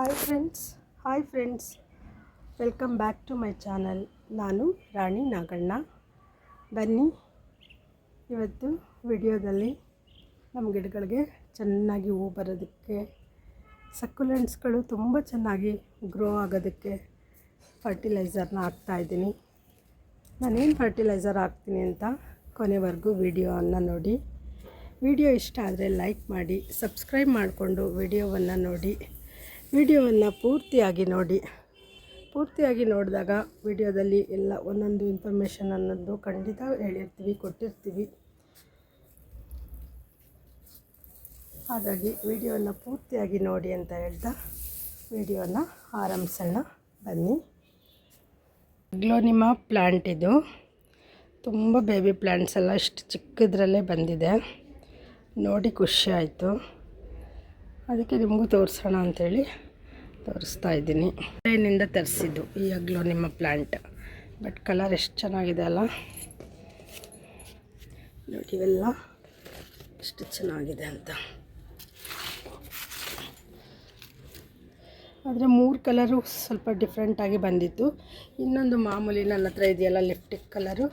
Hi friends hi friends welcome back to my channel ನಾನು ರಾಣಿ ನಾಗಣ್ಣ. ಬನ್ನಿ ಇವತ್ತು ವಿಡಿಯೋದಲ್ಲಿ ನಮ್ಮ ಗಿಡಗಳಿಗೆ ಚೆನ್ನಾಗಿ ಹೂ ಬರೋದಕ್ಕೆ ಸಕ್ಯುಲೆಂಟ್ಸ್ಗಳು ತುಂಬ ಚೆನ್ನಾಗಿ ಗ್ರೋ ಆಗೋದಕ್ಕೆ ಫರ್ಟಿಲೈಸರ್ನ ಹಾಕ್ತಾಯಿದ್ದೀನಿ ನಾನೇನು ಫರ್ಟಿಲೈಸರ್ ಹಾಕ್ತೀನಿ ಅಂತ ಕೊನೆವರೆಗೂ ವಿಡಿಯೋವನ್ನು ನೋಡಿ. ವಿಡಿಯೋ ಇಷ್ಟ ಆದರೆ ಲೈಕ್ ಮಾಡಿ ಸಬ್ಸ್ಕ್ರೈಬ್ ಮಾಡಿಕೊಂಡು ವಿಡಿಯೋವನ್ನು ನೋಡಿ. ವಿಡಿಯೋವನ್ನು ಪೂರ್ತಿಯಾಗಿ ನೋಡಿ. ಪೂರ್ತಿಯಾಗಿ ನೋಡಿದಾಗ ವಿಡಿಯೋದಲ್ಲಿ ಎಲ್ಲ ಒಂದೊಂದು ಇನ್ಫಾರ್ಮೇಷನ್ ಅನ್ನೋದು ಖಂಡಿತ ಹೇಳಿರ್ತೀವಿ, ಕೊಟ್ಟಿರ್ತೀವಿ. ಹಾಗಾಗಿ ವಿಡಿಯೋವನ್ನು ಪೂರ್ತಿಯಾಗಿ ನೋಡಿ ಅಂತ ಹೇಳ್ತಾ ವಿಡಿಯೋನ ಆರಂಭಿಸೋಣ. ಬನ್ನಿ. ಗ್ಲೋನಿಮಾ ಪ್ಲ್ಯಾಂಟ್ ಇದು. ತುಂಬ ಬೇಬಿ ಪ್ಲ್ಯಾಂಟ್ಸ್ ಎಲ್ಲ ಇಷ್ಟು ಚಿಕ್ಕದ್ರಲ್ಲೇ ಬಂದಿದೆ. ನೋಡಿ ಖುಷಿ ಆಯಿತು. ಅದಕ್ಕೆ ನಿಮಗೂ ತೋರಿಸೋಣ ಅಂಥೇಳಿ ತೋರಿಸ್ತಾ ಇದ್ದೀನಿ. ಏನಿಂದ ತರಿಸಿದ್ದು ಈ ಅಗ್ಲೋನಿಮಾ ಪ್ಲ್ಯಾಂಟ್ ಬಟ್ ಕಲರ್ ಎಷ್ಟು ಚೆನ್ನಾಗಿದೆ ಅಲ್ಲ? ನೋಡಿ, ಇವೆಲ್ಲ ಎಷ್ಟು ಚೆನ್ನಾಗಿದೆ ಅಂತ. ಆದರೆ ಮೂರು ಕಲರು ಸ್ವಲ್ಪ ಡಿಫ್ರೆಂಟಾಗಿ ಬಂದಿತ್ತು. ಇನ್ನೊಂದು ಮಾಮೂಲಿ ನನ್ನ ಹತ್ರ ಇದೆಯಲ್ಲ ಲಿಫ್ಟಿಕ್ ಕಲರು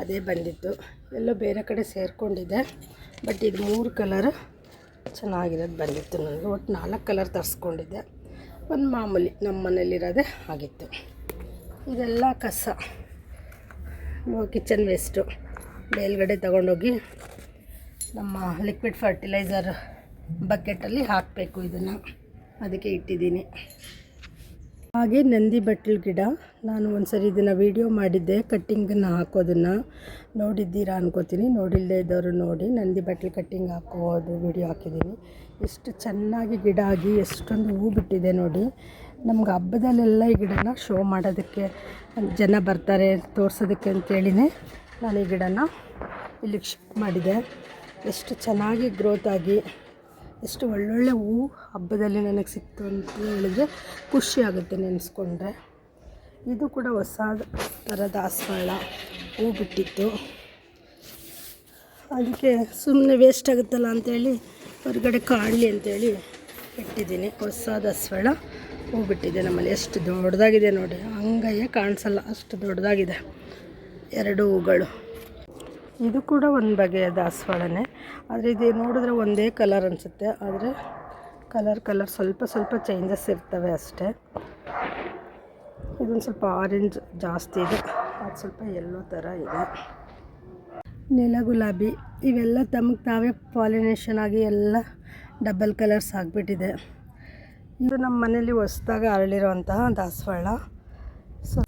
ಅದೇ ಬಂದಿತ್ತು. ಎಲ್ಲೋ ಬೇರೆ ಕಡೆ ಸೇರಿಕೊಂಡಿದೆ ಬಟ್ ಇದು ಮೂರು ಕಲರ್ ಚೆನ್ನಾಗಿರೋದು ಬಂದಿತ್ತು ನನಗೆ. ಒಟ್ಟು ನಾಲ್ಕು ಕಲರ್ ತರಿಸ್ಕೊಂಡಿದ್ದೆ. ಒಂದು ಮಾಮೂಲಿ ನಮ್ಮ ಮನೇಲಿರೋದೇ ಆಗಿತ್ತು. ಇದೆಲ್ಲ ಕಸ. ಕಿಚನ್ ವೇಸ್ಟು ಮೇಲ್ಗಡೆ ತಗೊಂಡೋಗಿ ನಮ್ಮ ಲಿಕ್ವಿಡ್ ಫರ್ಟಿಲೈಸರ್ ಬಕೆಟಲ್ಲಿ ಹಾಕಬೇಕು ಇದನ್ನು. ಅದಕ್ಕೆ ಇಟ್ಟಿದ್ದೀನಿ. ಹಾಗೆ ನಂದಿ ಬಟ್ಲು ಗಿಡ. ನಾನು ಒಂದ್ಸರಿ ಇದನ್ನು ವೀಡಿಯೋ ಮಾಡಿದ್ದೆ ಕಟ್ಟಿಂಗನ್ನು ಹಾಕೋದನ್ನು. ನೋಡಿದ್ದೀರಾ ಅನ್ಕೋತೀನಿ. ನೋಡಿಲ್ಲದೆ ಇದ್ದವರು ನೋಡಿ, ನಂದಿ ಬಟ್ಲು ಕಟ್ಟಿಂಗ್ ಹಾಕೋದು ವೀಡಿಯೋ ಹಾಕಿದ್ದೀನಿ. ಎಷ್ಟು ಚೆನ್ನಾಗಿ ಗಿಡ ಆಗಿ, ಎಷ್ಟೊಂದು ಹೂ ಬಿಟ್ಟಿದೆ ನೋಡಿ. ನಮ್ಗೆ ಹಬ್ಬದಲ್ಲೆಲ್ಲ ಈ ಗಿಡನ ಶೋ ಮಾಡೋದಕ್ಕೆ ಜನ ಬರ್ತಾರೆ, ತೋರಿಸೋದಕ್ಕೆ ಅಂತೇಳಿನೇ ನಾನು ಈ ಗಿಡನ ಇಲ್ಲಿಗೆ ಶಿಫ್ಟ್ ಮಾಡಿದೆ. ಎಷ್ಟು ಚೆನ್ನಾಗಿ ಗ್ರೋತ್ ಆಗಿ ಎಷ್ಟು ಒಳ್ಳೊಳ್ಳೆ ಹೂವು ಹಬ್ಬದಲ್ಲಿ ನನಗೆ ಸಿಕ್ತು ಅಂತ ಹೇಳಿದ್ರೆ ಖುಷಿ ಆಗುತ್ತೆ ನೆನೆಸ್ಕೊಂಡ್ರೆ. ಇದು ಕೂಡ ಹೊಸ ಥರ ದಾಸವಾಳ ಹೂ ಬಿಟ್ಟಿತ್ತು. ಅದಕ್ಕೆ ಸುಮ್ಮನೆ ವೇಸ್ಟ್ ಆಗುತ್ತಲ್ಲ ಅಂಥೇಳಿ ಹೊರಗಡೆ ಕಾಣಲಿ ಅಂತೇಳಿ ಇಟ್ಟಿದ್ದೀನಿ. ಹೊಸ ದಾಸವಾಳ ಹೂ ಬಿಟ್ಟಿದೆ ನಮ್ಮಲ್ಲಿ. ಎಷ್ಟು ದೊಡ್ಡದಾಗಿದೆ ನೋಡಿ ಹಂಗಯ್ಯ ಕಾಣಿಸಲ್ಲ, ಅಷ್ಟು ದೊಡ್ಡದಾಗಿದೆ ಎರಡು ಹೂಗಳು. ಇದು ಕೂಡ ಒಂದು ಬಗೆಯ ದಾಸವಾಳನೇ ಆದರೆ ಇದು ನೋಡಿದ್ರೆ ಒಂದೇ ಕಲರ್ ಅನಿಸುತ್ತೆ. ಆದರೆ ಕಲರ್ ಕಲರ್ ಸ್ವಲ್ಪ ಸ್ವಲ್ಪ ಚೇಂಜಸ್ ಇರ್ತವೆ ಅಷ್ಟೇ. ಇದೊಂದು ಸ್ವಲ್ಪ ಆರೆಂಜ್ ಜಾಸ್ತಿ ಇದೆ. ಅದು ಸ್ವಲ್ಪ ಎಲ್ಲೋ ಥರ ಇದೆ. ನೆಲ ಗುಲಾಬಿ, ಇವೆಲ್ಲ ತಮಗೆ ತಾವೇ ಪಾಲಿನೇಷನ್ ಆಗಿ ಎಲ್ಲ ಡಬಲ್ ಕಲರ್ಸ್ ಆಗಿಬಿಟ್ಟಿದೆ. ಇದು ನಮ್ಮ ಮನೇಲಿ ಹೊಸ್ದಾಗಿ ಅರಳಿರೋಂತಹ ದಾಸವಾಳ ಸೊ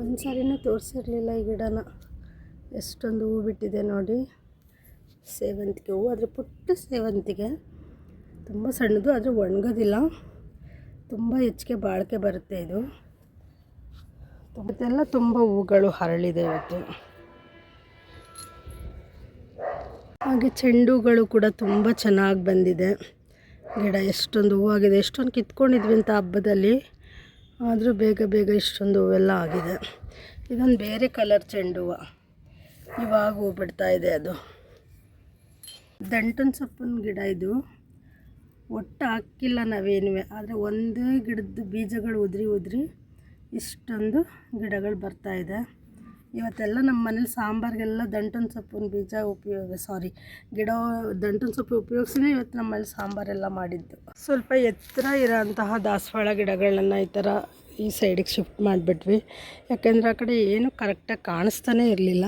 ಒಂದು ಸಾರಿನೂ ತೋರಿಸಿರಲಿಲ್ಲ ಈ ಗಿಡನ. ಎಷ್ಟೊಂದು ಹೂ ಬಿಟ್ಟಿದೆ ನೋಡಿ. ಸೇವಂತಿಗೆ ಹೂವು ಆದರೆ ಪುಟ್ಟ ಸೇವಂತಿಗೆ. ತುಂಬ ಸಣ್ಣದು, ಆದರೆ ಒಣಗೋದಿಲ್ಲ. ತುಂಬ ಹೆಚ್ಚಿಗೆ ಬಾಳಿಕೆ ಬರುತ್ತೆ ಇದು. ಮತ್ತೆಲ್ಲ ತುಂಬ ಹೂಗಳು ಹರಳಿದೆ ಇವತ್ತು. ಹಾಗೆ ಚೆಂಡುಗಳು ಕೂಡ ತುಂಬ ಚೆನ್ನಾಗಿ ಬಂದಿದೆ. ಗಿಡ ಎಷ್ಟೊಂದು ಹೂವಾಗಿದೆ ಎಷ್ಟೊಂದು ಕಿತ್ಕೊಂಡಿದ್ವಿ ಅಂತ ಹಬ್ಬದಲ್ಲಿ. ಆದರೂ ಬೇಗ ಬೇಗ ಇಷ್ಟೊಂದು ಹೂವೆಲ್ಲ ಆಗಿದೆ. ಇದೊಂದು ಬೇರೆ ಕಲರ್ ಚೆಂಡು ಹೂವು. ಇವಾಗ ಹೂ ಬಿಡ್ತಾ ಇದೆ ಅದು. ದಂಟನ ಸೊಪ್ಪಿನ ಗಿಡ ಇದು. ಒಟ್ಟು ಹಾಕಿಲ್ಲ ನಾವೇನು ಆದರೆ ಒಂದೇ ಗಿಡದ ಬೀಜಗಳು ಉದುರಿ ಉದುರಿ ಇಷ್ಟೊಂದು ಗಿಡಗಳು ಬರ್ತಾ ಇದೆ. ಇವತ್ತೆಲ್ಲ ನಮ್ಮ ಮನೇಲಿ ಸಾಂಬಾರಿಗೆಲ್ಲ ದಂಟನ ಸೊಪ್ಪಿನ ಬೀಜ ಉಪಯೋಗ ಸಾರಿ ಗಿಡ, ದಂಟನ ಸೊಪ್ಪು ಉಪಯೋಗಿಸಿನೇ ಇವತ್ತು ನಮ್ಮಲ್ಲಿ ಸಾಂಬಾರೆಲ್ಲ ಮಾಡಿದ್ದು. ಸ್ವಲ್ಪ ಎತ್ತರ ಇರೋಂತಹ ದಾಸವಾಳ ಗಿಡಗಳನ್ನು ಈ ಥರ ಈ ಸೈಡಿಗೆ ಶಿಫ್ಟ್ ಮಾಡಿಬಿಟ್ವಿ. ಯಾಕೆಂದರೆ ಆ ಕಡೆ ಏನು ಕರೆಕ್ಟಾಗಿ ಕಾಣಿಸ್ತಾನೇ ಇರಲಿಲ್ಲ.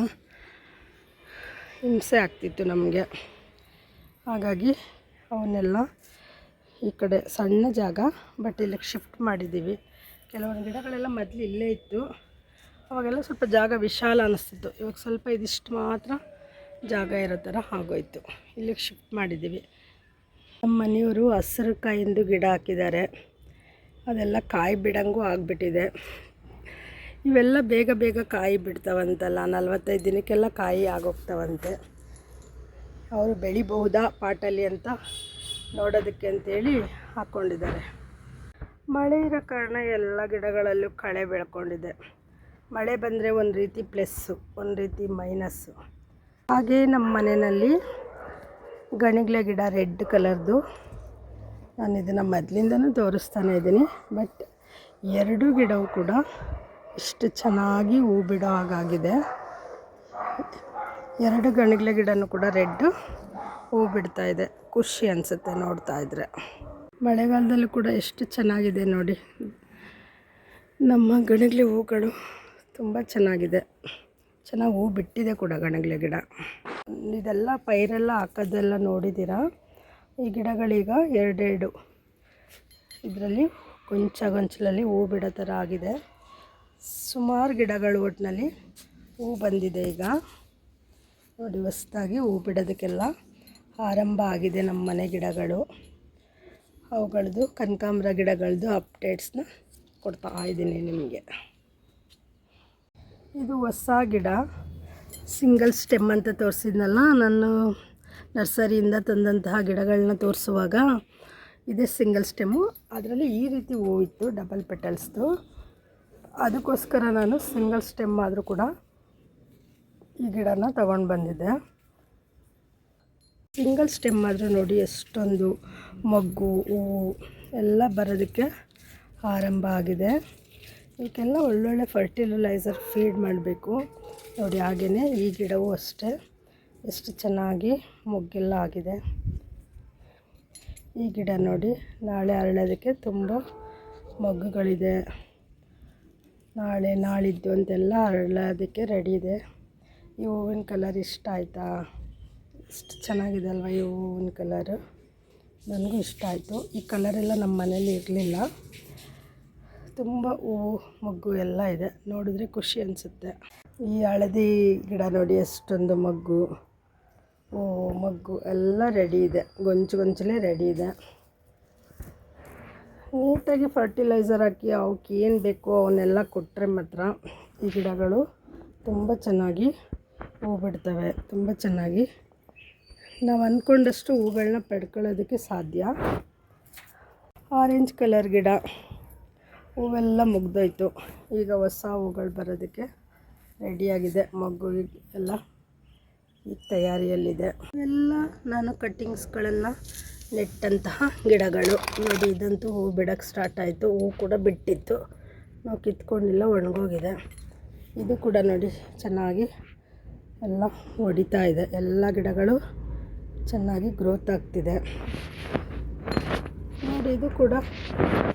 ಹಿಂಸೆ ಆಗ್ತಿತ್ತು ನಮಗೆ. ಹಾಗಾಗಿ ಅವನ್ನೆಲ್ಲ ಈ ಕಡೆ ಸಣ್ಣ ಜಾಗ ಬಟ್ ಇಲ್ಲಿಗೆ ಶಿಫ್ಟ್ ಮಾಡಿದ್ದೀವಿ. ಕೆಲವೊಂದು ಗಿಡಗಳೆಲ್ಲ ಮೊದಲು ಇಲ್ಲೇ ಇತ್ತು. ಅವಾಗೆಲ್ಲ ಸ್ವಲ್ಪ ಜಾಗ ವಿಶಾಲ ಅನ್ನಿಸ್ತಿತ್ತು ಇವಾಗ ಸ್ವಲ್ಪ ಇದಿಷ್ಟು ಮಾತ್ರ ಜಾಗ ಇರೋ ಥರ ಆಗೋಯ್ತು. ಇಲ್ಲಿಗೆ ಶಿಫ್ಟ್ ಮಾಡಿದ್ದೀವಿ. ನಮ್ಮ ಮನೆಯವರು ಹಸಿರು ಕಾಯಿಂದು ಗಿಡ ಹಾಕಿದ್ದಾರೆ. ಅದೆಲ್ಲ ಕಾಯಿ ಬಿಡಂಗೂ ಆಗಿಬಿಟ್ಟಿದೆ. ಇವೆಲ್ಲ ಬೇಗ ಬೇಗ ಕಾಯಿ ಬಿಡ್ತಾವಂತಲ್ಲ, ನಲವತ್ತೈದು ದಿನಕ್ಕೆಲ್ಲ ಕಾಯಿ ಆಗೋಗ್ತಾವಂತೆ. ಅವರು ಬೆಳಿಬಹುದಾ ಪಾಟಲ್ಲಿ ಅಂತ ನೋಡೋದಕ್ಕೆ ಅಂತೇಳಿ ಹಾಕ್ಕೊಂಡಿದ್ದಾರೆ. ಮಳೆ ಇರೋ ಕಾರಣ ಎಲ್ಲ ಗಿಡಗಳಲ್ಲೂ ಕಳೆ ಬೆಳ್ಕೊಂಡಿದೆ. ಮಳೆ ಬಂದರೆ ಒಂದು ರೀತಿ ಪ್ಲಸ್ಸು ಒಂದು ರೀತಿ ಮೈನಸ್ಸು ಹಾಗೇ ನಮ್ಮ ಮನೆಯಲ್ಲಿ ಗಣಿಗ್ಲೆ ಗಿಡ ರೆಡ್ ಕಲರ್ದು. ನಾನು ಇದನ್ನು ಮೊದಲಿಂದನೂ ತೋರಿಸ್ತಾನೆ ಇದ್ದೀನಿ, ಬಟ್ ಎರಡೂ ಗಿಡವೂ ಕೂಡ ಇಷ್ಟು ಚೆನ್ನಾಗಿ ಹೂ ಬಿಡೋ ಹಾಗಾಗಿದೆ. ಎರಡು ಗಣಗ್ಲೆ ಗಿಡನೂ ಕೂಡ ರೆಡ್ಡು ಹೂ ಬಿಡ್ತಾ ಇದೆ. ಖುಷಿ ಅನಿಸುತ್ತೆ ನೋಡ್ತಾ ಇದ್ರೆ. ಮಳೆಗಾಲದಲ್ಲೂ ಕೂಡ ಎಷ್ಟು ಚೆನ್ನಾಗಿದೆ ನೋಡಿ. ನಮ್ಮ ಗಣಗ್ಲೆ ಹೂಗಳು ತುಂಬ ಚೆನ್ನಾಗಿದೆ. ಚೆನ್ನಾಗಿ ಹೂ ಬಿಟ್ಟಿದೆ ಕೂಡ ಗಣಗ್ಲೆ ಗಿಡ. ಇದೆಲ್ಲ ಪೈರೆಲ್ಲ ಹಾಕೋದೆಲ್ಲ ನೋಡಿದ್ದೀರಾ? ಈ ಗಿಡಗಳೀಗ ಎರಡೆರಡು. ಇದರಲ್ಲಿ ಗೊಂಚ ಗೊಂಚಲಲ್ಲಿ ಹೂ ಬಿಡೋ ಥರ ಆಗಿದೆ. ಸುಮಾರು ಗಿಡಗಳು ಒಟ್ಟಿನಲ್ಲಿ ಹೂ ಬಂದಿದೆ ಈಗ. ನೋಡಿ, ಹೊಸ್ದಾಗಿ ಹೂ ಬಿಡೋದಕ್ಕೆಲ್ಲ ಆರಂಭ ಆಗಿದೆ ನಮ್ಮ ಮನೆ ಗಿಡಗಳು. ಅವುಗಳದ್ದು ಕನಕಾಂಬರ ಗಿಡಗಳದ್ದು ಅಪ್ಡೇಟ್ಸ್ನ ಕೊಡ್ತಾ ಇದ್ದೀನಿ ನಿಮಗೆ. ಇದು ಹೊಸ ಗಿಡ. ಸಿಂಗಲ್ ಸ್ಟೆಮ್ ಅಂತ ತೋರಿಸಿದ್ನಲ್ಲ, ನಾನು ನರ್ಸರಿಯಿಂದ ತಂದಂತಹ ಗಿಡಗಳನ್ನ ತೋರಿಸುವಾಗ ಇದೇ ಸಿಂಗಲ್ ಸ್ಟೆಮ್ಮು. ಅದರಲ್ಲಿ ಈ ರೀತಿ ಹೂವು ಇತ್ತು, ಡಬಲ್ ಪೆಟಲ್ಸ್ದು. ಅದಕ್ಕೋಸ್ಕರ ನಾನು ಸಿಂಗಲ್ ಸ್ಟೆಮ್ ಆದರೂ ಕೂಡ ಈ ಗಿಡನ ತಗೊಂಡು ಬಂದಿದ್ದೆ. ಸಿಂಗಲ್ ಸ್ಟೆಮ್ ಆದರೂ ನೋಡಿ ಎಷ್ಟೊಂದು ಮೊಗ್ಗು, ಹೂವು ಎಲ್ಲ ಬರೋದಕ್ಕೆ ಆರಂಭ ಆಗಿದೆ. ಇವಕ್ಕೆಲ್ಲ ಒಳ್ಳೊಳ್ಳೆ ಫರ್ಟಿಲೈಸರ್ ಫೀಡ್ ಮಾಡಬೇಕು. ನೋಡಿ ಹಾಗೆಯೇ ಈ ಗಿಡವೂ ಅಷ್ಟೇ. ಎಷ್ಟು ಚೆನ್ನಾಗಿ ಮೊಗ್ಗೆಲ್ಲ ಆಗಿದೆ. ಈ ಗಿಡ ನೋಡಿ ನಾಳೆ ಅರಳೋದಕ್ಕೆ ತುಂಬ ಮೊಗ್ಗುಗಳಿದೆ. ನಾಳೆ, ನಾಳಿದ್ದು ಅಂತೆಲ್ಲ ಅರಳೋದಕ್ಕೆ ರೆಡಿ ಇದೆ. ಈ ಹೂವಿನ ಕಲರ್ ಇಷ್ಟ ಆಯಿತಾ? ಇಷ್ಟು ಚೆನ್ನಾಗಿದೆ ಅಲ್ವ ಈ ಹೂವಿನ ಕಲರು ನನಗೂ ಇಷ್ಟ ಆಯಿತು. ಈ ಕಲರೆಲ್ಲ ನಮ್ಮ ಮನೇಲಿ ಇರಲಿಲ್ಲ. ತುಂಬ ಹೂವು, ಮೊಗ್ಗು ಎಲ್ಲ ಇದೆ. ನೋಡಿದ್ರೆ ಖುಷಿ ಅನಿಸುತ್ತೆ. ಈ ಹಳದಿ ಗಿಡ ನೋಡಿ, ಎಷ್ಟೊಂದು ಮಗ್ಗು. ಹೂವು ಮೊಗ್ಗು ಎಲ್ಲ ರೆಡಿ ಇದೆ. ಗೊಂಚು ಗೊಂಚಲೇ ರೆಡಿ ಇದೆ. ನೀಟಾಗಿ ಫರ್ಟಿಲೈಸರ್ ಹಾಕಿ ಅವಕ್ಕೆ ಏನು ಬೇಕೋ ಅವನ್ನೆಲ್ಲ ಕೊಟ್ಟರೆ ಮಾತ್ರ ಈ ಗಿಡಗಳು ತುಂಬ ಚೆನ್ನಾಗಿ ಹೂ ಬಿಡ್ತವೆ ತುಂಬ ಚೆನ್ನಾಗಿ. ನಾವು ಅಂದ್ಕೊಂಡಷ್ಟು ಹೂಗಳನ್ನ ಪಡ್ಕೊಳ್ಳೋದಕ್ಕೆ ಸಾಧ್ಯ. ಆರೆಂಜ್ ಕಲರ್ ಗಿಡ, ಹೂವೆಲ್ಲ ಮುಗ್ದೋಯ್ತು. ಈಗ ಹೊಸ ಹೂಗಳು ಬರೋದಕ್ಕೆ ರೆಡಿಯಾಗಿದೆ ಮಗು ಎಲ್ಲ ಈಗ ತಯಾರಿಯಲ್ಲಿದೆ. ಎಲ್ಲ ನಾನು ಕಟ್ಟಿಂಗ್ಸ್ಗಳನ್ನು ನೆಟ್ಟಂತಹ ಗಿಡಗಳು. ನೋಡಿ, ಇದಂತೂ ಹೂ ಬಿಡೋಕ್ಕೆ ಸ್ಟಾರ್ಟ್ ಆಯಿತು. ಹೂ ಕೂಡ ಬಿಟ್ಟಿತ್ತು. ನಾವು ಕಿತ್ಕೊಂಡಿಲ್ಲ, ಒಣಗೋಗಿದೆ. ಇದು ಕೂಡ ನೋಡಿ, ಚೆನ್ನಾಗಿ ಎಲ್ಲ ಹೊಡಿತಾ ಇದೆ. ಎಲ್ಲ ಗಿಡಗಳು ಚೆನ್ನಾಗಿ ಗ್ರೋತ್ ಆಗ್ತಿದೆ. ನೋಡಿ, ಇದು ಕೂಡ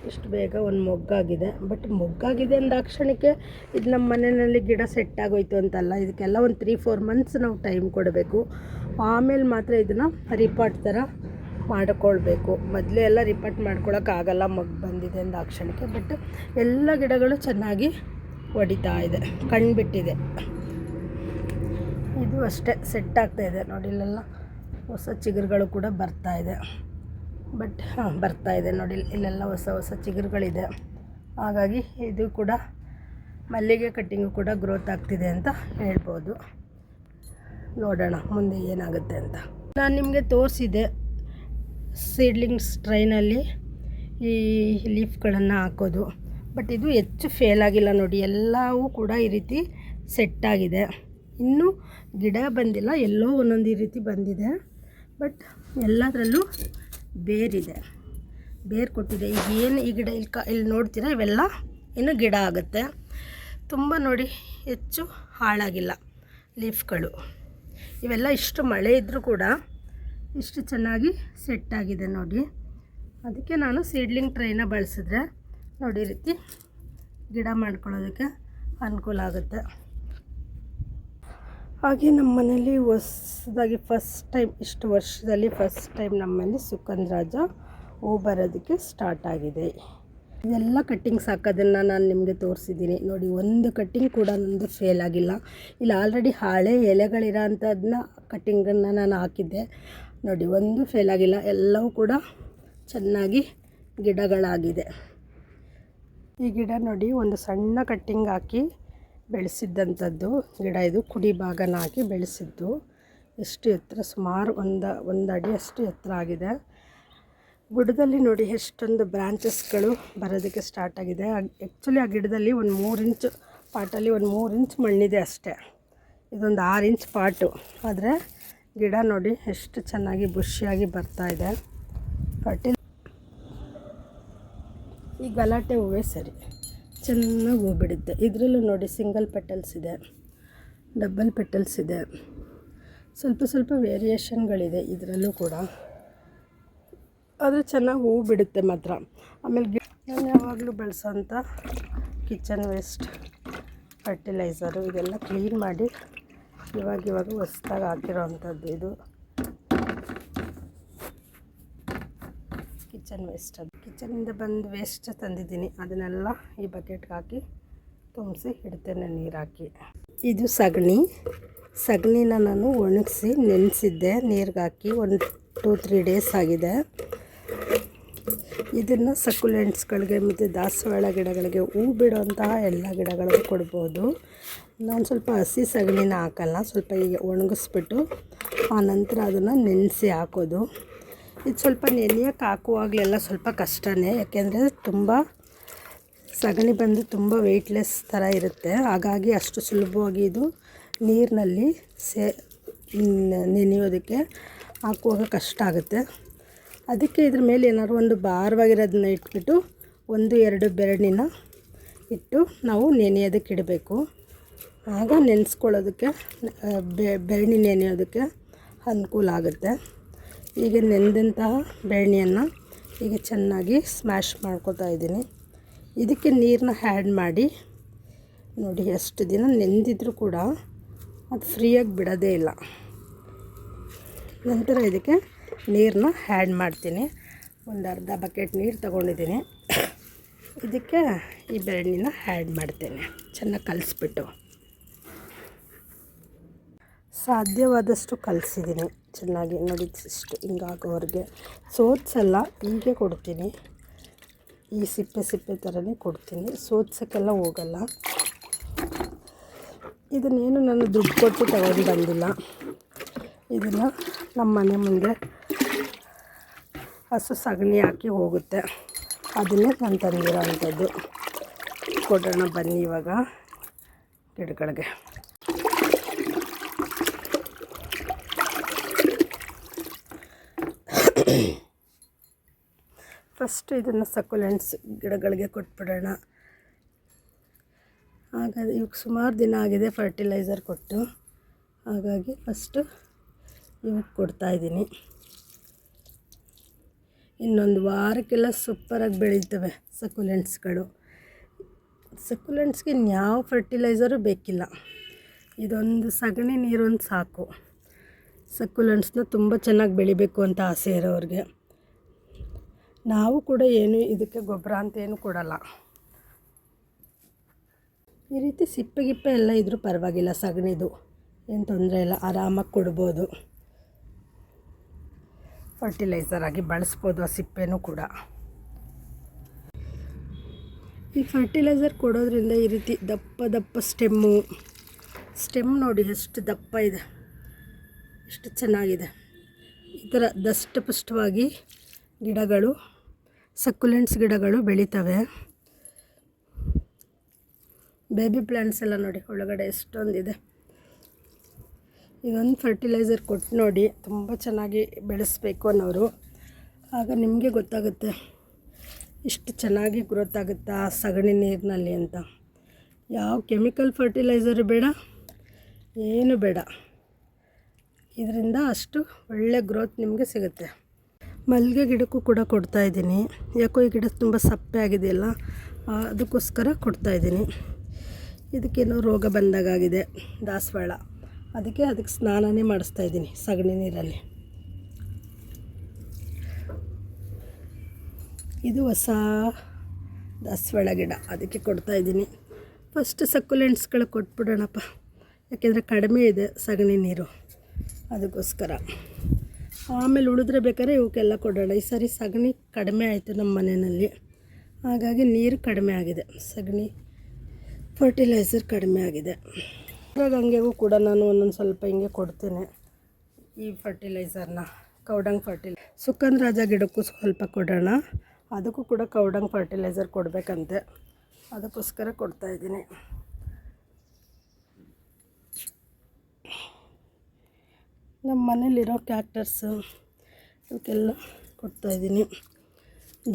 ಇಷ್ಟು ಬೇಗ ಒಂದು ಮೊಗ್ಗಾಗಿದೆ. ಬಟ್ ಮೊಗ್ಗಾಗಿದೆ ಅಂದಾಕ್ಷಣಕ್ಕೆ ಇದು ನಮ್ಮ ಮನೆಯಲ್ಲಿ ಗಿಡ ಸೆಟ್ ಆಗೋಯ್ತು ಅಂತಲ್ಲ. ಇದಕ್ಕೆಲ್ಲ ಒಂದು ತ್ರೀ ಫೋರ್ ಮಂತ್ಸ್ ನಾವು ಟೈಮ್ ಕೊಡಬೇಕು. ಆಮೇಲೆ ಮಾತ್ರ ಇದನ್ನು ರಿಪಾಟ್ ಥರ ಮಾಡಿಕೊಳ್ಬೇಕು. ಮೊದಲೇ ಎಲ್ಲ ರಿಪೋರ್ಟ್ ಮಾಡ್ಕೊಳಕ್ಕಾಗಲ್ಲ ಮಗ್ ಬಂದಿದೆ ಅಂದಾಕ್ಷಣಕ್ಕೆ ಬಟ್ ಎಲ್ಲ ಗಿಡಗಳು ಚೆನ್ನಾಗಿ ಹೊಡಿತಾ ಇದೆ, ಕಣ್ಬಿಟ್ಟಿದೆ. ಇದು ಅಷ್ಟೇ ಸೆಟ್ ಆಗ್ತಾಯಿದೆ ನೋಡಿ, ಇಲ್ಲೆಲ್ಲ ಹೊಸ ಚಿಗುರುಗಳು ಕೂಡ ಬರ್ತಾ ಇದೆ. ಬಟ್ ಹಾಂ, ಬರ್ತಾ ಇದೆ. ನೋಡಿ, ಇಲ್ಲೆಲ್ಲ ಹೊಸ ಹೊಸ ಚಿಗುರುಗಳಿದೆ. ಹಾಗಾಗಿ ಇದು ಕೂಡ ಮಲ್ಲಿಗೆ ಕಟ್ಟಿಂಗು ಕೂಡ ಗ್ರೋತ್ ಆಗ್ತಿದೆ ಅಂತ ಹೇಳ್ಬೋದು. ನೋಡೋಣ, ಮುಂದೆ ಏನಾಗುತ್ತೆ ಅಂತ. ನಾನು ನಿಮಗೆ ತೋರಿಸಿದೆ ಸೀಡ್ಲಿಂಗ್ಸ್ ಟ್ರೈನಲ್ಲಿ ಈ ಲೀಫ್ಗಳನ್ನು ಹಾಕೋದು. ಬಟ್ ಇದು ಹೆಚ್ಚು ಫೇಲ್ ಆಗಿಲ್ಲ ನೋಡಿ, ಎಲ್ಲವೂ ಕೂಡ ಈ ರೀತಿ ಸೆಟ್ ಆಗಿದೆ. ಇನ್ನೂ ಗಿಡ ಬಂದಿಲ್ಲ, ಎಲ್ಲೋ ಒಂದೊಂದು ಈ ರೀತಿ ಬಂದಿದೆ. ಬಟ್ ಎಲ್ಲದರಲ್ಲೂ ಬೇರಿದೆ. ಬೇರು ಕೊಟ್ಟಿದೆ. ಈಗ ಏನು ಈ ಗಿಡ ಇಲ್ಲಿ ಕ ಇಲ್ಲಿ ನೋಡ್ತೀರಾ, ಇವೆಲ್ಲ ಇನ್ನು ಗಿಡ ಆಗುತ್ತೆ. ತುಂಬ ನೋಡಿ ಹೆಚ್ಚು ಹಾಳಾಗಿಲ್ಲ ಲೀಫ್ಗಳು. ಇವೆಲ್ಲ ಇಷ್ಟು ಮಳೆ ಇದ್ದರೂ ಕೂಡ ಇಷ್ಟು ಚೆನ್ನಾಗಿ ಸೆಟ್ ಆಗಿದೆ ನೋಡಿ. ಅದಕ್ಕೆ ನಾನು ಸೀಡ್ಲಿಂಗ್ ಟ್ರೈನ ಬಳಸಿದ್ರೆ ನೋಡಿ ರೀತಿ ಗಿಡ ಮಾಡ್ಕೊಳ್ಳೋದಕ್ಕೆ ಅನುಕೂಲ ಆಗುತ್ತೆ. ಹಾಗೆ ನಮ್ಮ ಮನೇಲಿ ಹೊಸದಾಗಿ ಫಸ್ಟ್ ಟೈಮ್ ಇಷ್ಟು ವರ್ಷದಲ್ಲಿ ಫಸ್ಟ್ ಟೈಮ್ ನಮ್ಮಲ್ಲಿ ಸುಕಂದ್ರಾಜ ಹೂ ಬರೋದಕ್ಕೆ ಸ್ಟಾರ್ಟ್ ಆಗಿದೆ. ಇದೆಲ್ಲ ಕಟ್ಟಿಂಗ್ಸ್ ಹಾಕೋದನ್ನು ನಾನು ನಿಮಗೆ ತೋರಿಸಿದ್ದೀನಿ. ನೋಡಿ, ಒಂದು ಕಟ್ಟಿಂಗ್ ಕೂಡ ನಂದು ಫೇಲ್ ಆಗಿಲ್ಲ. ಇಲ್ಲಿ ಆಲ್ರೆಡಿ ಹಳೆ ಎಲೆಗಳಿರೋ ಅಂಥದ್ದನ್ನ ಕಟ್ಟಿಂಗನ್ನು ನಾನು ಹಾಕಿದ್ದೆ. ನೋಡಿ, ಒಂದು ಫೇಲ್ ಆಗಿಲ್ಲ. ಎಲ್ಲವೂ ಕೂಡ ಚೆನ್ನಾಗಿ ಗಿಡಗಳಾಗಿದೆ. ಈ ಗಿಡ ನೋಡಿ, ಒಂದು ಸಣ್ಣ ಕಟ್ಟಿಂಗ್ ಹಾಕಿ ಬೆಳೆಸಿದ್ದಂಥದ್ದು ಗಿಡ ಇದು. ಕುಡಿ ಭಾಗನ ಹಾಕಿ ಬೆಳೆಸಿದ್ದು. ಎಷ್ಟು ಎತ್ತರ? ಸುಮಾರು ಒಂದು ಒಂದು ಅಡಿಯಷ್ಟು ಎತ್ತರ ಆಗಿದೆ. ಬುಡದಲ್ಲಿ ನೋಡಿ, ಎಷ್ಟೊಂದು ಬ್ರಾಂಚಸ್ಗಳು ಬರೋದಕ್ಕೆ ಸ್ಟಾರ್ಟ್ ಆಗಿದೆ. ಆ್ಯಕ್ಚುಲಿ ಆ ಗಿಡದಲ್ಲಿ ಒಂದು ಮೂರು ಇಂಚ್ ಪಾಟಲ್ಲಿ ಒಂದು ಮೂರು ಇಂಚ್ ಮಣ್ಣಿದೆ ಅಷ್ಟೇ. ಇದೊಂದು ಆರು ಇಂಚ್ ಪಾಟು. ಆದರೆ ಗಿಡ ನೋಡಿ ಎಷ್ಟು ಚೆನ್ನಾಗಿ ಬುಷಿಯಾಗಿ ಬರ್ತಾ ಇದೆ. ಫರ್ಟಿಲ್ ಈ ಗಲಾಟೆ ಹೂವೇ ಸರಿ. ಚೆನ್ನಾಗಿ ಹೂ ಬಿಡುತ್ತೆ ಇದರಲ್ಲೂ ನೋಡಿ ಸಿಂಗಲ್ ಪೆಟಲ್ಸ್ ಇದೆ ಡಬಲ್ ಪೆಟಲ್ಸ್ ಇದೆ. ಸ್ವಲ್ಪ ಸ್ವಲ್ಪ ವೇರಿಯೇಷನ್ಗಳಿದೆ ಇದರಲ್ಲೂ ಕೂಡ. ಆದರೆ ಚೆನ್ನಾಗಿ ಹೂ ಬಿಡುತ್ತೆ ಮಾತ್ರ. ಆಮೇಲೆ ಗಿ ನಾನು ಯಾವಾಗಲೂ ಬಳಸೋಂಥ ಕಿಚನ್ ವೇಸ್ಟ್ ಫರ್ಟಿಲೈಸರು ಇದೆಲ್ಲ ಕ್ಲೀನ್ ಮಾಡಿ ಇವಾಗ ಇವಾಗ ಹೊಸ್ದಾಗಿ ಹಾಕಿರೋ ಅಂಥದ್ದು ಇದು. ಕಿಚನ್ ವೇಸ್ಟ್ ಅದು. ಕಿಚನಿಂದ ಬಂದು ವೇಸ್ಟ್ ತಂದಿದ್ದೀನಿ. ಅದನ್ನೆಲ್ಲ ಈ ಬಕೆಟ್ಗೆ ಹಾಕಿ ತುಂಬಿಸಿ ಇಡ್ತೇನೆ ನೀರು ಹಾಕಿ. ಇದು ಸಗಣಿ. ಸಗಣಿನ ನಾನು ಒಣಗಿಸಿ ನೆನೆಸಿದ್ದೆ. ನೀರಿಗೆ ಹಾಕಿ ಒಂದು ಟೂ ತ್ರೀ ಡೇಸ್ ಆಗಿದೆ. ಇದನ್ನು ಸಕ್ಯುಲೆಂಟ್ಸ್ಗಳಿಗೆ ಮತ್ತು ದಾಸವಾಳ ಗಿಡಗಳಿಗೆ ಹೂ ಬಿಡುವಂತಹ ಎಲ್ಲ ಗಿಡಗಳಿಗೂ ಕೊಡ್ಬೋದು. ನಾನು ಸ್ವಲ್ಪ ಹಸಿ ಸಗಣಿನ ಹಾಕಲ್ಲ, ಸ್ವಲ್ಪ ಈಗ ಒಣಗಿಸ್ಬಿಟ್ಟು ಆ ನಂತರ ಅದನ್ನು ನೆನೆಸಿ ಹಾಕೋದು. ಇದು ಸ್ವಲ್ಪ ನೆನೆಯೋಕೆ ಹಾಕುವಾಗಲೆಲ್ಲ ಸ್ವಲ್ಪ ಕಷ್ಟನೇ, ಯಾಕೆಂದರೆ ತುಂಬ ಸಗಣಿ ಬಂದು ತುಂಬ ವೆಯ್ಟ್ಲೆಸ್ ಥರ ಇರುತ್ತೆ. ಹಾಗಾಗಿ ಅಷ್ಟು ಸುಲಭವಾಗಿ ಇದು ನೀರಿನಲ್ಲಿ ಸೇ ನೆನೆಯೋದಕ್ಕೆ ಹಾಕುವಾಗ ಕಷ್ಟ ಆಗುತ್ತೆ. ಅದಕ್ಕೆ ಇದ್ರ ಮೇಲೆ ಏನಾದ್ರು ಒಂದು ಭಾರವಾಗಿರೋದನ್ನ ಇಟ್ಬಿಟ್ಟು ಒಂದು, ಎರಡು ಬೆರಣಿನ ಇಟ್ಟು ನಾವು ನೆನೆಯೋದಕ್ಕೆ ಇಡಬೇಕು. ಆಗ ನೆನೆಸ್ಕೊಳ್ಳೋದಕ್ಕೆ ಬೆರಣಿ ನೆನೆಯೋದಕ್ಕೆ ಅನುಕೂಲ ಆಗುತ್ತೆ. ಈಗ ನೆನೆದಂತಹ ಬೆರಣಿಯನ್ನು ಈಗ ಚೆನ್ನಾಗಿ ಸ್ಮ್ಯಾಶ್ ಮಾಡ್ಕೊತಾ ಇದ್ದೀನಿ. ಇದಕ್ಕೆ ನೀರನ್ನ ಹ್ಯಾಡ್ ಮಾಡಿ, ನೋಡಿ ಎಷ್ಟು ದಿನ ನೆಂದಿದ್ರೂ ಕೂಡ ಅದು ಫ್ರೀಯಾಗಿ ಬಿಡೋದೇ ಇಲ್ಲ. ನಂತರ ಇದಕ್ಕೆ ನೀರನ್ನ ಆ್ಯಡ್ ಮಾಡ್ತೀನಿ. ಒಂದು ಅರ್ಧ ಬಕೆಟ್ ನೀರು ತಗೊಂಡಿದ್ದೀನಿ. ಇದಕ್ಕೆ ಈ ಬೆರಣ್ಣಿನ ಆ್ಯಡ್ ಮಾಡ್ತೇನೆ. ಚೆನ್ನಾಗಿ ಕಲಿಸ್ಬಿಟ್ಟು. ಸಾಧ್ಯವಾದಷ್ಟು ಕಲಿಸಿದ್ದೀನಿ. ಚೆನ್ನಾಗಿ ನೋಡಿ, ಇಷ್ಟು ಹಿಂಗಾಗೋವರೆಗೆ ಸೋತ್ಸಲ್ಲ, ಹೀಗೆ ಕೊಡ್ತೀನಿ. ಈ ಸಿಪ್ಪೆ ಸಿಪ್ಪೆ ಥರನೇ ಕೊಡ್ತೀನಿ. ಸೋತ್ಸೋಕ್ಕೆಲ್ಲ ಹೋಗಲ್ಲ. ಇದನ್ನೇನು ನಾನು ದುಡ್ಡು ಕೊಟ್ಟು ತಗೊಂಡು ಬಂದಿಲ್ಲ. ಇದನ್ನು ನಮ್ಮ ಮನೆ ಮುಂದೆ ಹಸು ಸಗಣಿ ಹಾಕಿ ಹೋಗುತ್ತೆ. ಅದನ್ನೇ ನಾನು ತಂದಿರೋ ಅಂಥದ್ದು ಕೊಡೋಣ ಬನ್ನಿ ಇವಾಗ ಗಿಡಗಳಿಗೆ. ಫಸ್ಟ್ ಇದನ್ನು ಸಕ್ಯುಲೆಂಟ್ಸ್ ಗಿಡಗಳಿಗೆ ಕೊಟ್ಬಿಡೋಣ. ಹಾಗಾಗಿ ಇವಾಗ ಸುಮಾರು ದಿನ ಆಗಿದೆ ಫರ್ಟಿಲೈಸರ್ ಕೊಟ್ಟು. ಹಾಗಾಗಿ ಫಸ್ಟು ಇವಾಗ ಕೊಡ್ತಾಯಿದ್ದೀನಿ ಇನ್ನೊಂದು ವಾರಕ್ಕೆಲ್ಲ ಸೂಪರಾಗಿ ಬೆಳೀತವೆ ಸಕ್ಯುಲೆಂಟ್ಸ್ಗಳು. ಸಕ್ಯುಲೆಂಟ್ಸ್ಗೆ ಇನ್ಯಾವ ಫರ್ಟಿಲೈಸರು ಬೇಕಿಲ್ಲ. ಇದೊಂದು ಸಗಣಿ ನೀರೊಂದು ಸಾಕು. ಸಕ್ಯುಲೆಂಟ್ಸ್ನ ತುಂಬ ಚೆನ್ನಾಗಿ ಬೆಳಿಬೇಕು ಅಂತ ಆಸೆ ಇರೋರಿಗೆ. ನಾವು ಕೂಡ ಏನು ಇದಕ್ಕೆ ಗೊಬ್ಬರ ಅಂತ ಏನು ಕೊಡಲ್ಲ. ಈ ರೀತಿ ಸಿಪ್ಪೆ ಗಿಪ್ಪೆ ಎಲ್ಲ ಇದ್ದರೂ ಪರವಾಗಿಲ್ಲ ಸಗಣಿದು. ಏನು ತೊಂದರೆ ಇಲ್ಲ, ಆರಾಮಾಗಿ ಕೊಡ್ಬೋದು. ಫರ್ಟಿಲೈಸರ್ ಆಗಿ ಬಳಸ್ಬೋದು, ಆ ಸಿಪ್ಪೆನೂ ಕೂಡ. ಈ ಫರ್ಟಿಲೈಸರ್ ಕೊಡೋದ್ರಿಂದ ಈ ರೀತಿ ದಪ್ಪ ದಪ್ಪ ಸ್ಟೆಮ್ಮು. ಸ್ಟೆಮ್ ನೋಡಿ ಎಷ್ಟು ದಪ್ಪ ಇದೆ. ಎಷ್ಟು ಚೆನ್ನಾಗಿದೆ. ಈ ಥರ ದಷ್ಟಪುಷ್ಟವಾಗಿ ಗಿಡಗಳು ಸಕ್ಕುಲೆಂಟ್ಸ್ ಗಿಡಗಳು ಬೆಳೀತವೆ. ಬೇಬಿ ಪ್ಲ್ಯಾಂಟ್ಸ್ ಎಲ್ಲ ನೋಡಿ, ಒಳಗಡೆ ಎಷ್ಟೊಂದಿದೆ. ಇದೊಂದು ಫರ್ಟಿಲೈಸರ್ ಕೊಟ್ಟು ನೋಡಿ, ತುಂಬ ಚೆನ್ನಾಗಿ ಬೆಳೆಸಬೇಕು ಅನ್ನೋರು. ಆಗ ನಿಮಗೆ ಗೊತ್ತಾಗುತ್ತೆ ಇಷ್ಟು ಚೆನ್ನಾಗಿ ಗ್ರೋತ್ ಆಗುತ್ತಾ ಸಗಣಿ ನೀರಿನಲ್ಲಿ ಅಂತ. ಯಾವ ಕೆಮಿಕಲ್ ಫರ್ಟಿಲೈಸರ್ ಬೇಡ, ಏನು ಬೇಡ. ಇದರಿಂದ ಅಷ್ಟು ಒಳ್ಳೆ ಗ್ರೋತ್ ನಿಮಗೆ ಸಿಗುತ್ತೆ. ಮಲ್ಲಿಗೆ ಗಿಡಕ್ಕೂ ಕೂಡ ಕೊಡ್ತಾ ಇದ್ದೀನಿ. ಯಾಕೋ ಈ ಗಿಡ ತುಂಬ ಸಪ್ಪೆ ಆಗಿದೆಯಲ್ಲ ಅದಕ್ಕೋಸ್ಕರ ಕೊಡ್ತಾಯಿದ್ದೀನಿ ಇದಕ್ಕೇನೋ ರೋಗ ಬಂದಾಗಿದೆ ದಾಸವಾಳ. ಅದಕ್ಕೆ ಅದಕ್ಕೆ ಸ್ನಾನನೇ ಮಾಡಿಸ್ತಾ ಇದ್ದೀನಿ ಸಗಣಿ ನೀರಲ್ಲಿ. ಇದು ಹೊಸ ದಾಸವಾಳ ಗಿಡ ಅದಕ್ಕೆ ಕೊಡ್ತಾ ಇದ್ದೀನಿ. ಫಸ್ಟ್ ಸಕ್ಕುಲೆಂಟ್ಸ್ಗಳು ಕೊಟ್ಬಿಡೋಣಪ್ಪ. ಯಾಕೆಂದರೆ ಕಡಿಮೆ ಇದೆ ಸಗಣಿ ನೀರು. ಅದಕ್ಕೋಸ್ಕರ. ಆಮೇಲೆ ಉಳಿದ್ರೆ ಬೇಕಾದ್ರೆ ಇವಕ್ಕೆಲ್ಲ ಕೊಡೋಣ. ಈ ಸಾರಿ ಸಗಣಿ ಕಡಿಮೆ ಆಯಿತು ನಮ್ಮ ಮನೆಯಲ್ಲಿ. ಹಾಗಾಗಿ ನೀರು ಕಡಿಮೆ ಆಗಿದೆ. ಸಗಣಿ ಫರ್ಟಿಲೈಸರ್ ಕಡಿಮೆ ಆಗಿದೆ. ಗಂಗೆಗೂ ಕೂಡ ನಾನು ಒಂದೊಂದು ಸ್ವಲ್ಪ ಹಿಂಗೆ ಕೊಡ್ತೇನೆ ಈ ಫರ್ಟಿಲೈಸರ್ನ ಕೌಡಂಗ್ ಫರ್ಟಿಲೈ ಸುಖನ್ ರಾಜ ಗಿಡಕ್ಕೂ ಸ್ವಲ್ಪ ಕೊಡೋಣ. ಅದಕ್ಕೂ ಕೂಡ ಕೌಡಂಗ್ ಫರ್ಟಿಲೈಸರ್ ಕೊಡಬೇಕಂತೆ. ಅದಕ್ಕೋಸ್ಕರ ಕೊಡ್ತಾಯಿದ್ದೀನಿ ನಮ್ಮ ಮನೇಲಿರೋ ಕ್ಯಾಕ್ಟರ್ಸು ಇವಕ್ಕೆಲ್ಲ ಕೊಡ್ತಾಯಿದ್ದೀನಿ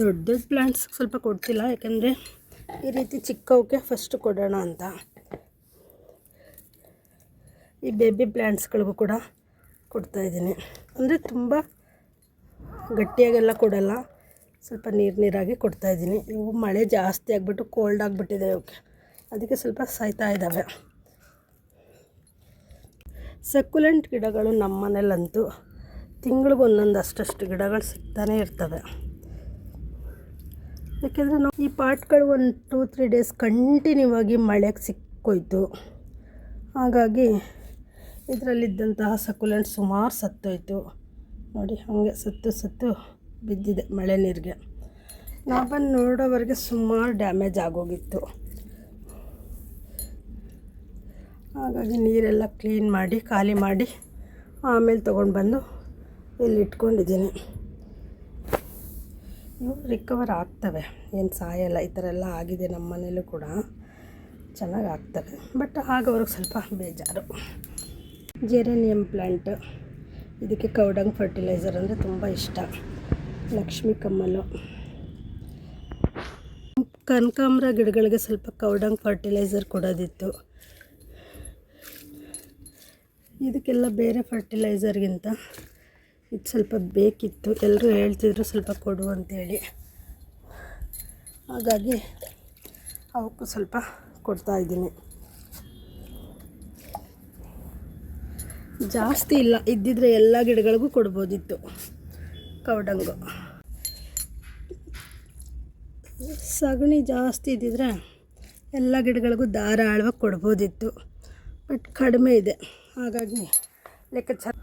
ದೊಡ್ಡ ದೊಡ್ಡ ಪ್ಲ್ಯಾಂಟ್ಸ್ ಸ್ವಲ್ಪ ಕೊಡ್ತಿಲ್ಲ, ಯಾಕಂದರೆ ಈ ರೀತಿ ಚಿಕ್ಕವಕ್ಕೆ ಫಸ್ಟ್ ಕೊಡೋಣ ಅಂತ. ಈ ಬೇಬಿ ಪ್ಲ್ಯಾಂಟ್ಸ್ಗಳಿಗೂ ಕೂಡ ಕೊಡ್ತಾ ಇದ್ದೀನಿ. ಅಂದರೆ ತುಂಬ ಗಟ್ಟಿಯಾಗೆಲ್ಲ ಕೊಡಲ್ಲ, ಸ್ವಲ್ಪ ನೀರು ನೀರಾಗಿ ಕೊಡ್ತಾ ಇದ್ದೀನಿ. ಇವು ಮಳೆ ಜಾಸ್ತಿ ಆಗಿಬಿಟ್ಟು ಕೋಲ್ಡ್ ಆಗಿಬಿಟ್ಟಿದೆ ಇವಕ್ಕೆ ಅದಕ್ಕೆ ಸ್ವಲ್ಪ ಸಾಯ್ತಾ ಇದ್ದಾವೆ. ಸಕ್ಯುಲೆಂಟ್ ಗಿಡಗಳು ನಮ್ಮ ಮನೇಲಂತೂ ತಿಂಗಳಿಗೊಂದೊಂದು ಒಂದೊಂದು ಅಷ್ಟಷ್ಟು ಗಿಡಗಳು ಸಿಗ್ತಾನೆ ಇರ್ತವೆ. ಯಾಕೆಂದರೆ ನಾವು ಈ ಪಾಟ್ಗಳು ಒಂದು ಟೂ, ತ್ರೀ ಡೇಸ್ ಕಂಟಿನ್ಯೂ ಆಗಿ ಮಳೆಗೆ ಸಿಕ್ಕೋಯ್ತು. ಹಾಗಾಗಿ ಇದರಲ್ಲಿದ್ದಂತಹ ಸಕುಲೆಂಟ್ ಸುಮಾರು ಸತ್ತೋಯ್ತು. ನೋಡಿ, ಹಾಗೆ ಸತ್ತು ಸತ್ತು ಬಿದ್ದಿದೆ ಮಳೆ ನೀರಿಗೆ. ನಾವು ಬಂದು ನೋಡೋವರೆಗೆ ಸುಮಾರು ಡ್ಯಾಮೇಜ್ ಆಗೋಗಿತ್ತು. ಹಾಗಾಗಿ ನೀರೆಲ್ಲ ಕ್ಲೀನ್ ಮಾಡಿ, ಖಾಲಿ ಮಾಡಿ ಆಮೇಲೆ ತೊಗೊಂಡು ಬಂದು ಇಲ್ಲಿ ಇಟ್ಕೊಂಡಿದ್ದೀನಿ. ಇವು ರಿಕವರ್ ಆಗ್ತವೆ. ಏನು ಸಾಯಲ್ಲ, ಈ ಥರ ಎಲ್ಲ ಆಗಿದೆ ನಮ್ಮ ಮನೇಲೂ ಕೂಡ. ಚೆನ್ನಾಗಿ ಆಗ್ತವೆ. ಬಟ್ ಆಗೋವ್ರಿಗೆ ಸ್ವಲ್ಪ ಬೇಜಾರು. ಜೆರೇನಿಯಮ್ ಪ್ಲ್ಯಾಂಟ್ ಇದಕ್ಕೆ ಕೌಡಂಗ್ ಫರ್ಟಿಲೈಸರ್ ಅಂದರೆ ತುಂಬ ಇಷ್ಟ. ಲಕ್ಷ್ಮಿ ಕಮ್ಮಲು ಕನಕಾಂಬ್ರ ಗಿಡಗಳಿಗೆ ಸ್ವಲ್ಪ ಕೌಡಂಗ್ ಫರ್ಟಿಲೈಸರ್ ಕೊಡೋದಿತ್ತು. ಇದಕ್ಕೆಲ್ಲ ಬೇರೆ ಫರ್ಟಿಲೈಸರ್ಗಿಂತ ಇದು ಸ್ವಲ್ಪ ಬೇಕಿತ್ತು. ಎಲ್ಲರೂ ಹೇಳ್ತಿದ್ರು ಸ್ವಲ್ಪ ಕೊಡು ಅಂತೇಳಿ. ಹಾಗಾಗಿ ಅವಕ್ಕೂ ಸ್ವಲ್ಪ ಕೊಡ್ತಾ ಜಾಸ್ತಿ ಇಲ್ಲ. ಇದ್ದಿದ್ರೆ ಎಲ್ಲ ಗಿಡಗಳಿಗೂ ಕೊಡ್ಬೋದಿತ್ತು. ಕೌಡಂಗು ಸಗಣಿ ಜಾಸ್ತಿ ಇದ್ದಿದ್ರೆ ಎಲ್ಲ ಗಿಡಗಳಿಗೂ ಧಾರಾಳವಾಗಿ ಕೊಡ್ಬೋದಿತ್ತು. ಬಟ್ ಕಡಿಮೆ ಇದೆ. ಹಾಗಾಗಿ ಲೆಕ್ಕಾಚಾರ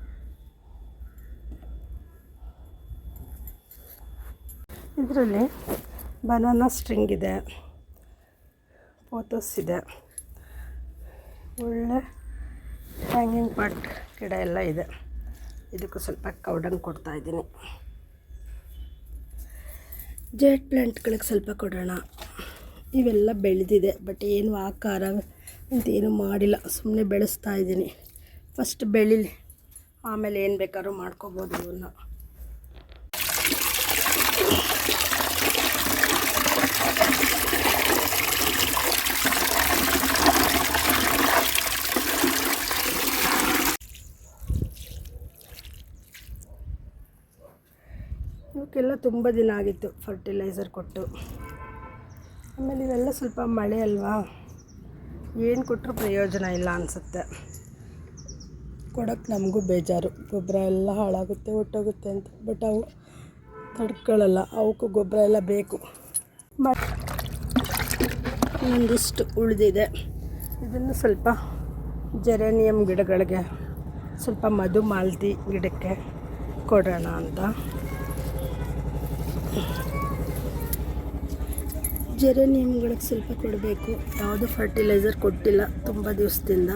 ಇದರಲ್ಲಿ ಬನಾನಾ ಸ್ಟ್ರಿಂಗ್ ಇದೆ. ಪೋತೋಸ್ ಇದೆ. ಒಳ್ಳೆ ಹ್ಯಾಂಗಿಂಗ್ ಪಾಟ್ ಗಿಡ ಎಲ್ಲ ಇದೆ. ಇದಕ್ಕೂ ಸ್ವಲ್ಪ ಕೌಡಂಗ್ ಕೊಡ್ತಾ ಇದ್ದೀನಿ. ಜೇಟ್ ಪ್ಲ್ಯಾಂಟ್ಗಳಿಗೆ ಸ್ವಲ್ಪ ಕೊಡೋಣ. ಇವೆಲ್ಲ ಬೆಳೆದಿದೆ, ಬಟ್ ಏನು ಆಕಾರ ಅಂತ ಏನು ಮಾಡಿಲ್ಲ. ಸುಮ್ಮನೆ ಬೆಳೆಸ್ತಾ ಇದ್ದೀನಿ. ಫಸ್ಟ್ ಬೆಳೀಲಿ. ಆಮೇಲೆ ಏನು ಬೇಕಾದ್ರೂ ಮಾಡ್ಕೋಬೋದು ಇವನ್ನ ಇವಕ್ಕೆಲ್ಲ ತುಂಬ ದಿನ ಆಗಿತ್ತು ಫರ್ಟಿಲೈಸರ್ ಕೊಟ್ಟು. ಆಮೇಲೆ ಇವೆಲ್ಲ ಸ್ವಲ್ಪ ಮಳೆ ಅಲ್ವಾ? ಏನು ಕೊಟ್ಟರು ಪ್ರಯೋಜನ ಇಲ್ಲ ಅನಿಸುತ್ತೆ. ಕೊಡೋಕ್ಕೆ ನಮಗೂ ಬೇಜಾರು. ಗೊಬ್ಬರ ಎಲ್ಲ ಹಾಳಾಗುತ್ತೆ, ಒಟ್ಟೋಗುತ್ತೆ ಅಂತ. ಬಟ್ ಅವು ತಡ್ಕೊಳ್ಳಲ್ಲ ಅವಕ್ಕೂ ಗೊಬ್ಬರ ಎಲ್ಲ ಬೇಕು. ಒಂದಿಷ್ಟು ಉಳಿದಿದೆ. ಇದನ್ನು ಸ್ವಲ್ಪ ಜೆರೇನಿಯಂ ಗಿಡಗಳಿಗೆ ಸ್ವಲ್ಪ ಮಧು ಮಾಲ್ತಿ ಗಿಡಕ್ಕೆ ಕೊಡೋಣ ಅಂತ. ಜೆರೇನಿಯಮ್ಗಳಿಗೆ ಸ್ವಲ್ಪ ಕೊಡಬೇಕು. ಯಾವುದು ಫರ್ಟಿಲೈಸರ್ ಕೊಟ್ಟಿಲ್ಲ ತುಂಬ ದಿವಸದಿಂದ.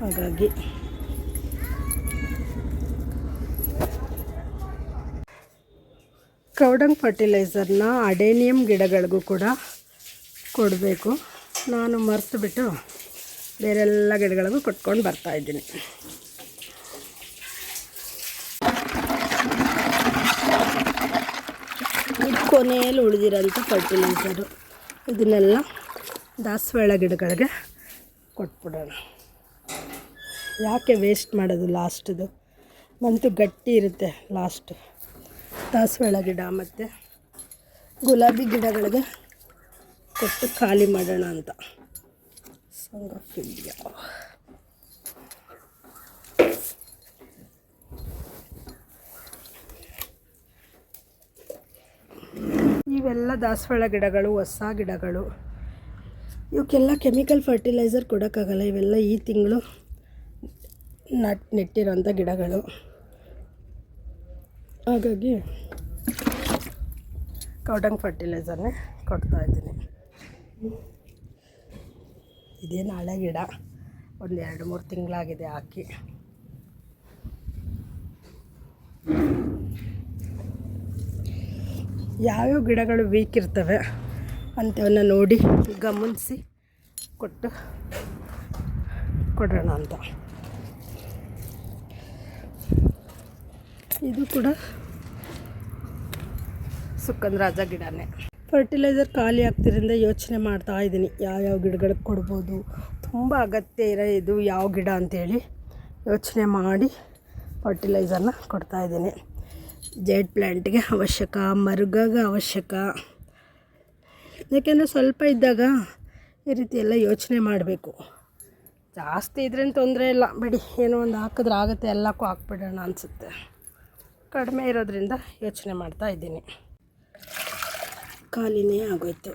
ಹಾಗಾಗಿ. ಕೌಡಂಗ್ ಫರ್ಟಿಲೈಸರ್ನ ಅಡೇನಿಯಮ್ ಗಿಡಗಳಿಗೂ ಕೂಡ ಕೊಡಬೇಕು. ನಾನು ಮರೆತು ಬಿಟ್ಟು ಬೇರೆಲ್ಲ ಗಿಡಗಳಿಗೂ ಕೊಟ್ಕೊಂಡು ಬರ್ತಾಯಿದ್ದೀನಿ ಇದು ಕೊನೆಯಲ್ಲಿ ಉಳಿದಿರೋಂಥ ಫರ್ಟಿಲೈಸರು ಇದನ್ನೆಲ್ಲ ದಾಸವಾಳ ಗಿಡಗಳಿಗೆ ಕೊಟ್ಬಿಡೋಣ. ಯಾಕೆ ವೇಸ್ಟ್ ಮಾಡೋದು ಲಾಸ್ಟ್ದು ಮಂತು ಗಟ್ಟಿ ಇರುತ್ತೆ ಲಾಸ್ಟ್ ದಾಸವಾಳ ಗಿಡ ಮತ್ತು ಗುಲಾಬಿ ಗಿಡಗಳಿಗೆ ಕೊಟ್ಟು ಖಾಲಿ ಮಾಡೋಣ ಅಂತ. ಸಾಂಗ್ ಇವೆಲ್ಲ ದಾಸವಾಳ ಗಿಡಗಳು, ಹೊಸ ಗಿಡಗಳು. ಇವಕ್ಕೆಲ್ಲ ಕೆಮಿಕಲ್ ಫರ್ಟಿಲೈಸರ್ ಕೊಡೋಕ್ಕಾಗಲ್ಲ. ಇವೆಲ್ಲ ಈ ತಿಂಗಳು ನಟ್, ನೆಟ್ಟಿರೋಂಥ ಗಿಡಗಳು. ಹಾಗಾಗಿ ಕೌಡಂಗ್ ಫರ್ಟಿಲೈಸರ್ನೇ ಕೊಡ್ತಾಯಿದ್ದೀನಿ ಇದೇನು ಹಳೆ ಗಿಡ. ಒಂದು ಎರಡು ಮೂರು ತಿಂಗಳಾಗಿದೆ ಹಾಕಿ. ಯಾವ್ಯಾವ ಗಿಡಗಳು ವೀಕ್ ಇರ್ತವೆ ಅಂಥವನ್ನ ನೋಡಿ ಗಮನಿಸಿ ಕೊಟ್ಟು ಕೊಡೋಣ ಅಂತ. ಇದು ಕೂಡ ಸುಕ್ಕಂದ್ರಾಜ ಗಿಡನೇ. ಫರ್ಟಿಲೈಸರ್ ಖಾಲಿ ಆಗ್ತಿರಿಂದ ಯೋಚನೆ ಮಾಡ್ತಾ ಇದ್ದೀನಿ ಯಾವ್ಯಾವ ಗಿಡಗಳಿಗೆ ಕೊಡ್ಬೋದು. ತುಂಬ ಅಗತ್ಯ ಇರೋ ಇದು ಯಾವ ಗಿಡ ಅಂತೇಳಿ ಯೋಚನೆ ಮಾಡಿ ಫರ್ಟಿಲೈಸರ್ನ ಕೊಡ್ತಾಯಿದ್ದೀನಿ ಜೇಡ್ ಪ್ಲ್ಯಾಂಟ್ಗೆ ಅವಶ್ಯಕ, ಮರುಗಾಗ ಅವಶ್ಯಕ. ಯಾಕೆಂದರೆ ಸ್ವಲ್ಪ ಇದ್ದಾಗ ಈ ರೀತಿ ಎಲ್ಲ ಯೋಚನೆ ಮಾಡಬೇಕು. ಜಾಸ್ತಿ ಇದ್ರೇನು ತೊಂದರೆ ಇಲ್ಲ. ಬಿಡಿ, ಏನೋ ಒಂದು ಹಾಕಿದ್ರೆ ಆಗುತ್ತೆ, ಎಲ್ಲಕ್ಕೂ ಹಾಕ್ಬಿಡೋಣ ಅನಿಸುತ್ತೆ. ಕಡಿಮೆ ಇರೋದ್ರಿಂದ ಯೋಚನೆ ಮಾಡ್ತಾ ಇದ್ದೀನಿ. ಖಾಲಿನೇ ಆಗೋಯ್ತು.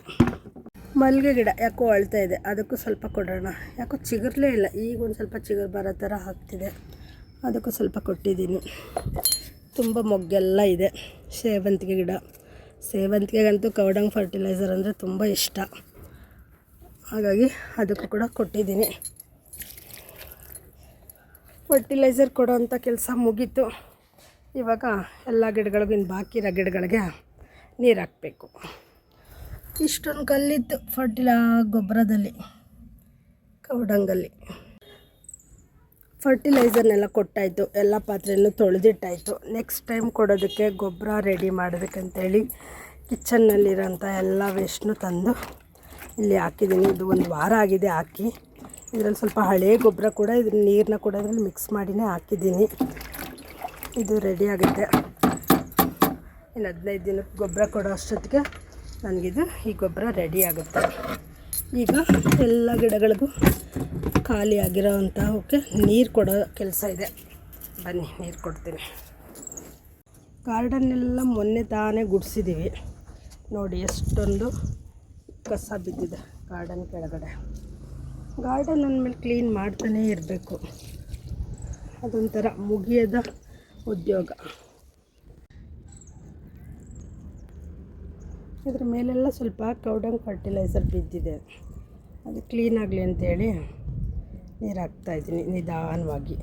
ಮಲ್ಲಿಗೆ ಗಿಡ ಯಾಕೋ ಅಳ್ತಾ ಇದೆ, ಅದಕ್ಕೂ ಸ್ವಲ್ಪ ಕೊಡೋಣ. ಯಾಕೋ ಚಿಗುರ್ಲೇ ಇಲ್ಲ. ಈಗ ಒಂದು ಸ್ವಲ್ಪ ಚಿಗುರು ಬರೋ ಥರ ಹಾಕ್ತಿದೆ ಅದಕ್ಕೂ ಸ್ವಲ್ಪ ಕೊಟ್ಟಿದ್ದೀನಿ. ತುಂಬ ಮೊಗ್ಗೆಲ್ಲ ಇದೆ. ಸೇವಂತಿಗೆ ಗಿಡ. ಸೇವಂತಿಗೆಗಂತೂ ಕವಡಂಗ್ ಫರ್ಟಿಲೈಸರ್ ಅಂದರೆ ತುಂಬ ಇಷ್ಟ. ಹಾಗಾಗಿ ಅದಕ್ಕೂ ಕೂಡ ಕೊಟ್ಟಿದ್ದೀನಿ. ಫರ್ಟಿಲೈಸರ್ ಕೊಡೋವಂಥ ಕೆಲಸ ಮುಗೀತು. ಇವಾಗ ಎಲ್ಲ ಗಿಡಗಳಿಗೂ ಇನ್ನು ಬಾಕಿ ಇರೋ ಗಿಡಗಳಿಗೆ ನೀರು ಹಾಕಬೇಕು. ಇಷ್ಟೊಂದು ಕಲ್ಲಿತ್ತು ಫರ್ಟಿಲ ಗೊಬ್ಬರದಲ್ಲಿ ಕೌಡಂಗಲ್ಲಿ ಫರ್ಟಿಲೈಸರ್ನೆಲ್ಲ ಕೊಟ್ಟಾಯಿತು. ಎಲ್ಲ ಪಾತ್ರೆಯನ್ನು ತೊಳೆದಿಟ್ಟಾಯಿತು. ನೆಕ್ಸ್ಟ್ ಟೈಮ್ ಕೊಡೋದಕ್ಕೆ ಗೊಬ್ಬರ ರೆಡಿ ಮಾಡೋದಕ್ಕಂತೇಳಿ ಕಿಚನ್ನಲ್ಲಿರೋಂಥ ಎಲ್ಲ ವೇಸ್ಟ್ನು ತಂದು ಇಲ್ಲಿ ಹಾಕಿದ್ದೀನಿ. ಇದು ಒಂದು ವಾರ ಆಗಿದೆ ಹಾಕಿ. ಇದರಲ್ಲಿ ಸ್ವಲ್ಪ ಹಳೆಯ ಗೊಬ್ಬರ ಕೂಡ ಇದ್ರ ನೀರನ್ನ ಕೂಡ ಇದರಲ್ಲಿ ಮಿಕ್ಸ್ ಮಾಡಿನೇ ಹಾಕಿದ್ದೀನಿ. ಇದು ರೆಡಿ ಆಗುತ್ತೆ. ಇನ್ನು ಹದಿನೈದು ದಿನಕ್ಕೆ ಗೊಬ್ಬರ ಕೊಡೋ ಅಷ್ಟೊತ್ತಿಗೆ ನನಗಿದು ಈ ಗೊಬ್ಬರ ರೆಡಿ ಆಗುತ್ತೆ. ಈಗ ಎಲ್ಲ ಗಿಡಗಳಿಗೂ ಖಾಲಿ ಆಗಿರೋ ನೀರು ಕೊಡೋ ಕೆಲಸ ಇದೆ. ಬನ್ನಿ, ನೀರು ಕೊಡ್ತೀನಿ. ಗಾರ್ಡನ್ನೆಲ್ಲ ಮೊನ್ನೆ ತಾನೇ ಗುಡಿಸಿದ್ದೀವಿ ನೋಡಿ, ಎಷ್ಟೊಂದು ಕಸ ಬಿದ್ದಿದೆ ಗಾರ್ಡನ್ ಕೆಳಗಡೆ. ಗಾರ್ಡನ್ ಅಂದಮೇಲೆ ಕ್ಲೀನ್ ಮಾಡ್ತಾನೇ ಇರಬೇಕು. ಅದೊಂಥರ ಮುಗಿಯದ ಉದ್ಯೋಗ. ಇದ್ರ ಮೇಲೆಲ್ಲ ಸ್ವಲ್ಪ ಕೌಡಂಗ್ ಫರ್ಟಿಲೈಸರ್ ಬಿದ್ದಿದೆ. ಅದು ಕ್ಲೀನ್ ಆಗಲಿ ಅಂತೇಳಿ ನೀರು ಹಾಕ್ತಾಯಿದ್ದೀನಿ ನಿಧಾನವಾಗಿ.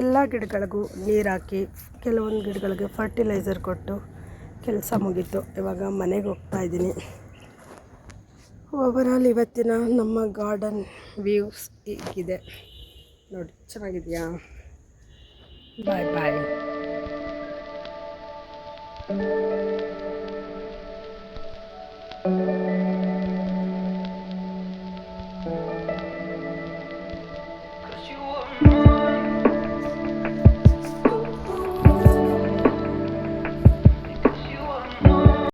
ಎಲ್ಲ ಗಿಡಗಳಿಗೂ ನೀರು ಹಾಕಿ ಕೆಲವೊಂದು ಗಿಡಗಳಿಗೆ ಫರ್ಟಿಲೈಸರ್ ಕೊಟ್ಟು ಕೆಲಸ ಮುಗೀತು. ಇವಾಗ ಮನೆಗೆ ಹೋಗ್ತಾ ಇದ್ದೀನಿ. ಓವರಾಲ್ ಇವತ್ತಿನ ನಮ್ಮ ಗಾರ್ಡನ್ ವ್ಯೂಸ್ ಹೀಗಿದೆ. ನೋಡಿ, ಚೆನ್ನಾಗಿದೆಯಾ? ಬಾಯ್ ಬಾಯ್ Música